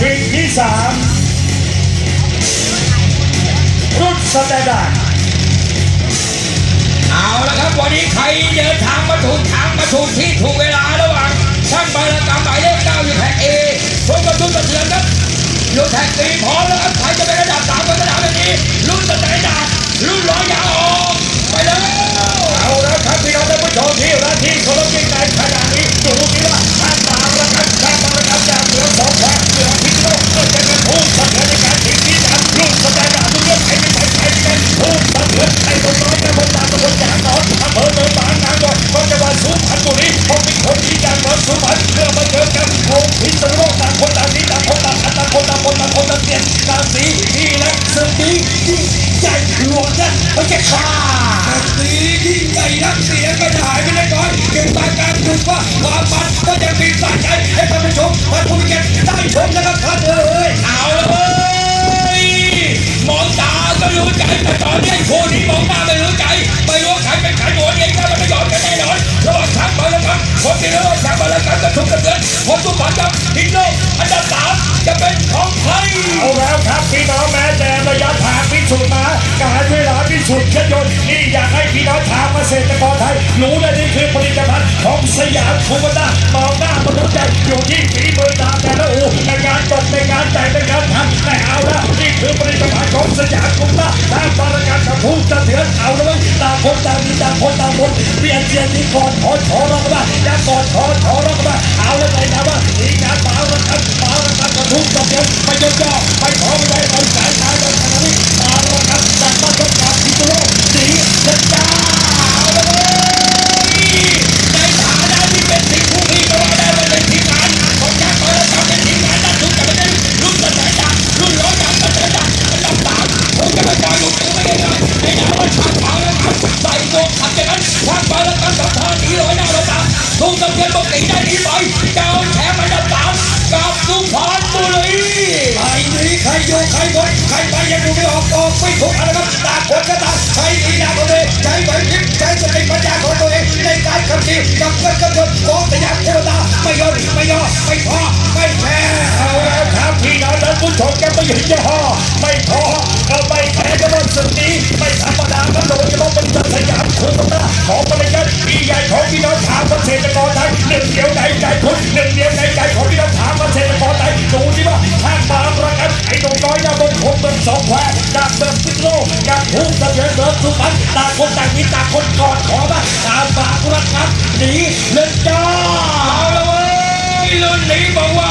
ชิงที่สามรุ่นสแตนดาร์ดเอาละครับวันนี้ใครเดินทางมาถูกทางมาถูกที่ถูกเวลาระหว่างช่างบารกรรมหมายเล ญ่หลวงนะไม่ใช่ข้าสียิ่งใหญ่นักเสียงก็จะหายไปเล็กน้อยเก็บตาการดูว่าความมันก็ยังมีสายใจให้ท่านผู้ชมท่านผู้มีเกียรติได้ชมนะครับท่านเอ้ยเอาละเว้ยมองตาก็รู้ใจแต่ตอนนี้คู่นี้มองหน้าไม่รู้ใจไม่รู้ใครเป็นใครหมดเองก็ไม่ยอมกันแน่นอนระหว่างช้างบาลกันคนที่รียกว่าช้างบาลกันกับทุกกระเทือนผมทุกฝันครับทิ้งโลกอันดับสามจะเป็นของใครเอาแล้วครับพี่น้องแม้แต่ระยะทาง สูจน์มาการเวลาพิสูจน์เครื่องยนต์นี่อยากให้พี่น้องชาวเกษตรกรไทยรู้เลยนี่คือผลิตภัณฑ์ของสยามคูวต้ามองหน้ามนุษย์ใจอยู่ที่ฝีมือตามแต่ละอูในการตกในการแต่งในการทำแต่เอาละนี่คือผลิตภัณฑ์ของสยามคูวต้าตามบริการกับผู้สะเทือนเอาเลยต่างคนต่างมีต่างคนต่างคนเปลี่ยนเสียงนี้ก่อนขอขอร้องมาอย่าก่อนขอขอร้องมาเอาเลยนะว่า ผมจะไปจอยอยู่ตรงนี้ยในนามว่าชาติเผาแล้วครับใส่ตัวขัดอย่างนั้นชาติเผาแล้วครับกับท่านี้ร้อยหน้าร้อยตาทุกตะเพียนปกติได้ดีไปเจ้าแชมป์อันดับสามกับสุพรรณบุรีไอ้นี้ใครอยู่ใครบนใครไปยังดูไม่ออกออกไม่ถูกอะไรครับตางคนก็ตางใช้ลีลาของตัวเองใช้ไหวพริบใช้สติปัญญาของตัวเองในการขับขี่กับเพื่อนกับคนของสยามเทวดาไม่ยอมไม่ยอมไม่พอไม่แพ้เอาแล้วครับพี่น้องท่านผู้ชมแกไม่หยุดย่อไม่ หนึ่งเดียวในใจคนหนึ่งเดียวในใจคนที่ต้องถามมาเศรษฐกรไทยดูสิว่าถ้าตามประกันไอ้หนุ่น้อยดาวบนผมเมือสองแควจากเมืองพิษโลกจากภูมิตะเกียงเมืองสุพรรณต่างคนต่างมีต่างคนกอดขอมาตามฝากรักครับหนีเล่นจ้าเอาละเว้ยรุ่นนี้บอกว่า